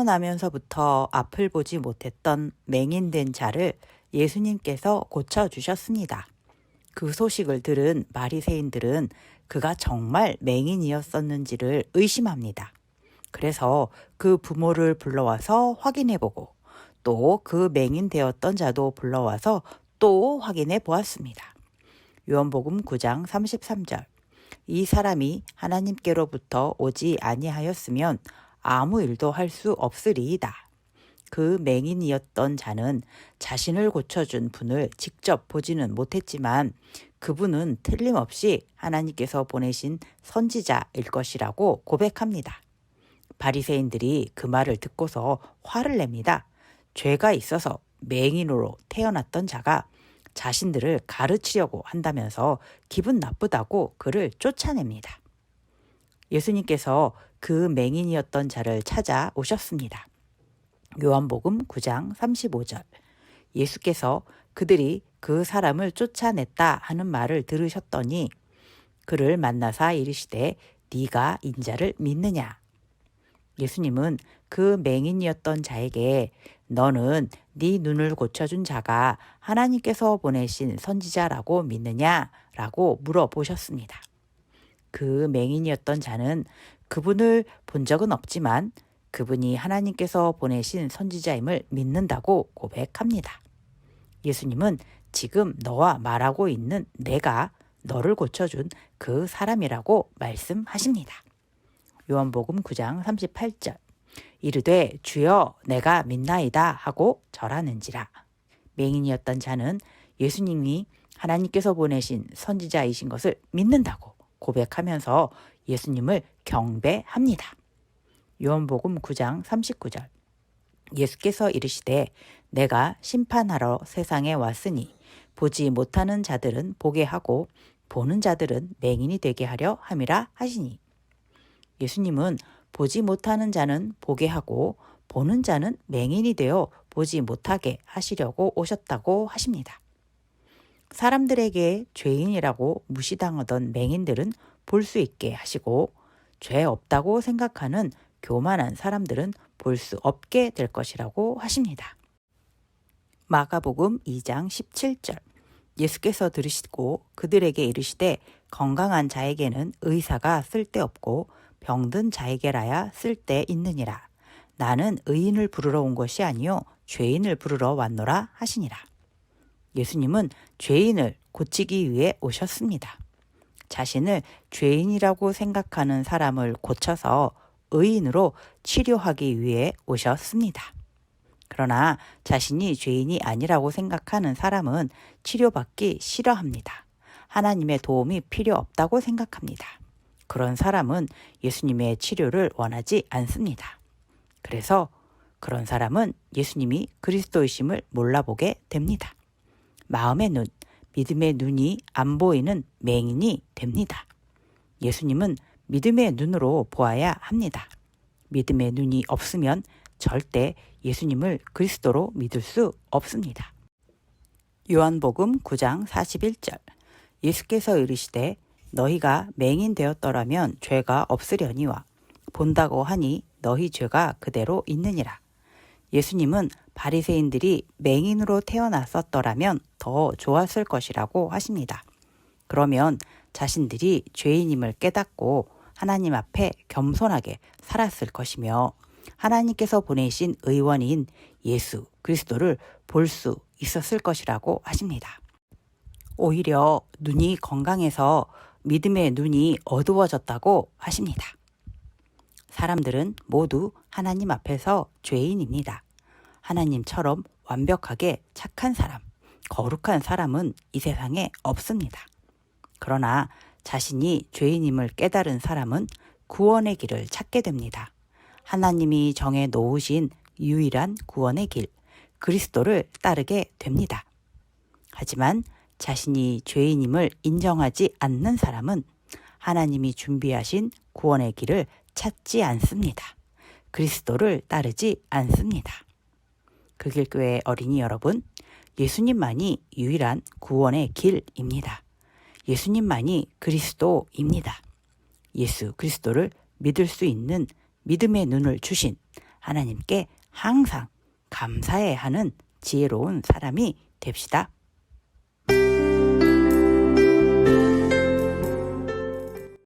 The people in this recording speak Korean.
태어나면서부터 앞을 보지 못했던 맹인된 자를 예수님께서 고쳐주셨습니다. 그 소식을 들은 바리새인들은 그가 정말 맹인이었었는지를 의심합니다. 그래서 그 부모를 불러와서 확인해보고 또 그 맹인 되었던 자도 불러와서 또 확인해 보았습니다. 요한복음 9장 33절 이 사람이 하나님께로부터 오지 아니하였으면 아무 일도 할 수 없으리이다. 그 맹인이었던 자는 자신을 고쳐준 분을 직접 보지는 못했지만 그분은 틀림없이 하나님께서 보내신 선지자일 것이라고 고백합니다. 바리새인들이 그 말을 듣고서 화를 냅니다. 죄가 있어서 맹인으로 태어났던 자가 자신들을 가르치려고 한다면서 기분 나쁘다고 그를 쫓아냅니다. 예수님께서 그 맹인이었던 자를 찾아 오셨습니다. 요한복음 9장 35절. 예수께서 그들이 그 사람을 쫓아냈다 하는 말을 들으셨더니 그를 만나사 이르시되 네가 인자를 믿느냐 예수님은 그 맹인이었던 자에게 너는 네 눈을 고쳐준 자가 하나님께서 보내신 선지자라고 믿느냐라고 물어보셨습니다. 그 맹인이었던 자는 그분을 본 적은 없지만 그분이 하나님께서 보내신 선지자임을 믿는다고 고백합니다. 예수님은 지금 너와 말하고 있는 내가 너를 고쳐준 그 사람이라고 말씀하십니다. 요한복음 9장 38절 이르되 주여 내가 믿나이다 하고 절하는지라 맹인이었던 자는 예수님이 하나님께서 보내신 선지자이신 것을 믿는다고 고백하면서 예수님을 경배합니다. 요한복음 9장 39절 예수께서 이르시되 내가 심판하러 세상에 왔으니 보지 못하는 자들은 보게 하고 보는 자들은 맹인이 되게 하려 함이라 하시니 예수님은 보지 못하는 자는 보게 하고 보는 자는 맹인이 되어 보지 못하게 하시려고 오셨다고 하십니다. 사람들에게 죄인이라고 무시당하던 맹인들은 볼 수 있게 하시고 죄 없다고 생각하는 교만한 사람들은 볼 수 없게 될 것이라고 하십니다. 마가복음 2장 17절 예수께서 들으시고 그들에게 이르시되 건강한 자에게는 의사가 쓸데없고 병든 자에게라야 쓸데 있느니라. 나는 의인을 부르러 온 것이 아니요 죄인을 부르러 왔노라 하시니라. 예수님은 죄인을 고치기 위해 오셨습니다. 자신을 죄인이라고 생각하는 사람을 고쳐서 의인으로 치료하기 위해 오셨습니다. 그러나 자신이 죄인이 아니라고 생각하는 사람은 치료받기 싫어합니다. 하나님의 도움이 필요 없다고 생각합니다. 그런 사람은 예수님의 치료를 원하지 않습니다. 그래서 그런 사람은 예수님이 그리스도이심을 몰라보게 됩니다. 마음의 눈, 믿음의 눈이 안 보이는 맹인이 됩니다. 예수님은 믿음의 눈으로 보아야 합니다. 믿음의 눈이 없으면 절대 예수님을 그리스도로 믿을 수 없습니다. 요한복음 9장 41절 예수께서 이르시되 너희가 맹인 되었더라면 죄가 없으려니와 본다고 하니 너희 죄가 그대로 있느니라. 예수님은 바리새인들이 맹인으로 태어났었더라면 더 좋았을 것이라고 하십니다. 그러면 자신들이 죄인임을 깨닫고 하나님 앞에 겸손하게 살았을 것이며 하나님께서 보내신 의원인 예수 그리스도를 볼 수 있었을 것이라고 하십니다. 오히려 눈이 건강해서 믿음의 눈이 어두워졌다고 하십니다. 사람들은 모두 하나님 앞에서 죄인입니다. 하나님처럼 완벽하게 착한 사람, 거룩한 사람은 이 세상에 없습니다. 그러나 자신이 죄인임을 깨달은 사람은 구원의 길을 찾게 됩니다. 하나님이 정해 놓으신 유일한 구원의 길, 그리스도를 따르게 됩니다. 하지만 자신이 죄인임을 인정하지 않는 사람은 하나님이 준비하신 구원의 길을 찾지 않습니다. 그리스도를 따르지 않습니다. 그길교회 어린이 여러분, 예수님만이 유일한 구원의 길입니다. 예수님만이 그리스도입니다. 예수 그리스도를 믿을 수 있는 믿음의 눈을 주신 하나님께 항상 감사해 하는 지혜로운 사람이 됩시다.